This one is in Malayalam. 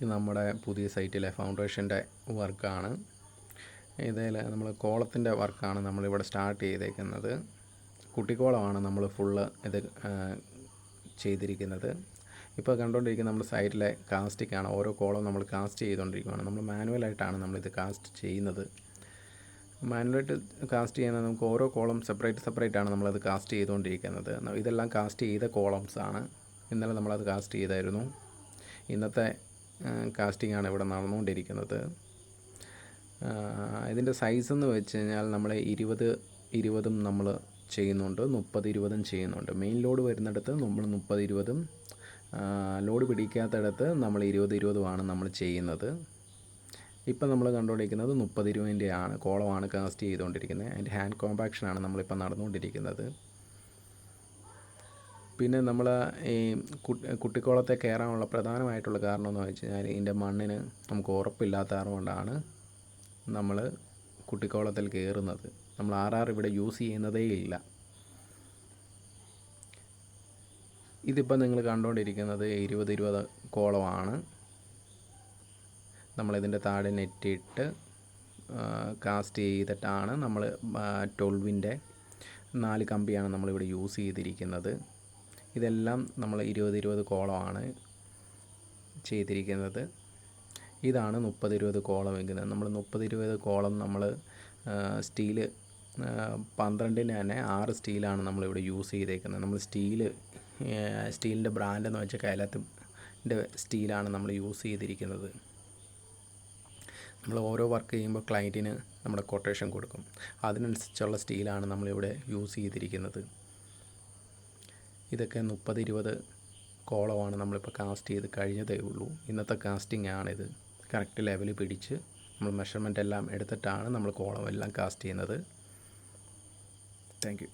ഇത് നമ്മുടെ പുതിയ സൈറ്റിലെ ഫൗണ്ടേഷന്റെ വർക്കാണ്. ഇതിൽ നമ്മൾ കോളത്തിന്റെ വർക്കാണ് നമ്മളിവിടെ സ്റ്റാർട്ട് ചെയ്തേക്കുന്നത്. കുട്ടിക്കോളമാണ് നമ്മൾ ഫുള്ള് ഇത് ചെയ്തിരിക്കുന്നത്. ഇപ്പോൾ കണ്ടുകൊണ്ടിരിക്കുന്ന നമ്മുടെ സൈറ്റിലെ കാസ്റ്റിക്കാണ്. ഓരോ കോളം നമ്മൾ കാസ്റ്റ് ചെയ്തുകൊണ്ടിരിക്കുകയാണ് നമ്മൾ മാനുവലായിട്ടാണ് നമ്മളിത് കാസ്റ്റ് ചെയ്യുന്നത്. മാനുവലായിട്ട് കാസ്റ്റ് ചെയ്യുന്നത് നമുക്ക് ഓരോ കോളം സെപ്പറേറ്റ് സെപ്പറേറ്റ് ആണ് നമ്മളത് കാസ്റ്റ് ചെയ്തുകൊണ്ടിരിക്കുന്നത്. ഇതെല്ലാം കാസ്റ്റ് ചെയ്ത കോളംസ് ആണ്. ഇന്നലെ നമ്മളത് കാസ്റ്റ് ചെയ്തായിരുന്നു. ഇന്നത്തെ കാസ്റ്റിംഗ് ആണ് ഇവിടെ നടന്നുകൊണ്ടിരിക്കുന്നത്. ഇതിന്റെ സൈസ് എന്ന് വെച്ച് കഴിഞ്ഞാൽ നമ്മൾ ഇരുപത് ഇരുപതും നമ്മൾ ചെയ്യുന്നുണ്ട് മുപ്പത് ഇരുപതും ചെയ്യുന്നുണ്ട്. മെയിൻ ലോഡ് വരുന്നിടത്ത് നമ്മൾ മുപ്പത് ഇരുപതും ലോഡ് പിടിക്കാത്തിടത്ത് നമ്മൾ ഇരുപത് ഇരുപതുമാണ് നമ്മൾ ചെയ്യുന്നത്. ഇപ്പം നമ്മൾ കണ്ടുകൊണ്ടിരിക്കുന്നത് മുപ്പത് ഇരുപതിന്റെ ആണ് കോളമാണ് കാസ്റ്റ് ചെയ്തുകൊണ്ടിരിക്കുന്നത്. അതിന്റെ ഹാൻഡ് കോമ്പാക്ഷനാണ് നമ്മളിപ്പോൾ നടന്നുകൊണ്ടിരിക്കുന്നത്. പിന്നെ നമ്മൾ ഈ കുട്ടി കുട്ടിക്കോളത്തെ കയറാനുള്ള പ്രധാനമായിട്ടുള്ള കാരണം എന്ന് വെച്ച് കഴിഞ്ഞാൽ ഇതിന്റെ മണ്ണിന് നമുക്ക് ഉറപ്പില്ലാത്ത കൊണ്ടാണ് നമ്മൾ കുട്ടിക്കോളത്തിൽ കയറുന്നത് നമ്മൾ ആർ ആർ ഇവിടെ യൂസ് ചെയ്യുന്നതേ ഇല്ല. ഇതിപ്പോൾ നിങ്ങൾ കണ്ടുകൊണ്ടിരിക്കുന്നത് ഇരുപത് ഇരുപത് കോളമാണ്. നമ്മളിതിന്റെ താഴെ നെറ്റിട്ട് കാസ്റ്റ് ചെയ്തിട്ടാണ് നമ്മൾ ട്വൽവിന്റെ നാല് കമ്പിയാണ് നമ്മളിവിടെ യൂസ് ചെയ്തിരിക്കുന്നത്. ഇതെല്ലാം നമ്മൾ ഇരുപത് ഇരുപത് കോളമാണ് ചെയ്തിരിക്കുന്നത്. ഇതാണ് മുപ്പത് ഇരുപത് കോളം വെക്കുന്നത്. നമ്മൾ മുപ്പത് ഇരുപത് കോളം നമ്മൾ സ്റ്റീൽ പന്ത്രണ്ടിന് തന്നെ ആറ് സ്റ്റീലാണ് നമ്മളിവിടെ യൂസ് ചെയ്തേക്കുന്നത്. നമ്മൾ സ്റ്റീൽ സ്റ്റീലിന്റെ ബ്രാൻഡ് എന്ന് വെച്ചാൽ കൈലത്തിന്റെ സ്റ്റീലാണ് നമ്മൾ യൂസ് ചെയ്തിരിക്കുന്നത്. നമ്മൾ ഓരോ വർക്ക് ചെയ്യുമ്പോൾ ക്ലയന്റിന് നമ്മുടെ കൊട്ടേഷൻ കൊടുക്കും. അതിനനുസരിച്ചുള്ള സ്റ്റീലാണ് നമ്മളിവിടെ യൂസ് ചെയ്തിരിക്കുന്നത്. ഇതൊക്കെ മുപ്പത് ഇരുപത് കോളമാണ് നമ്മളിപ്പോൾ കാസ്റ്റ് ചെയ്ത് കഴിഞ്ഞതേ ഉള്ളൂ. ഇന്നത്തെ കാസ്റ്റിംഗ് ആണിത്. കറക്റ്റ് ലെവൽ പിടിച്ച് നമ്മൾ മെഷർമെന്റ് എല്ലാം എടുത്തിട്ടാണ് നമ്മൾ കോളം എല്ലാം കാസ്റ്റ് ചെയ്യുന്നത് താങ്ക്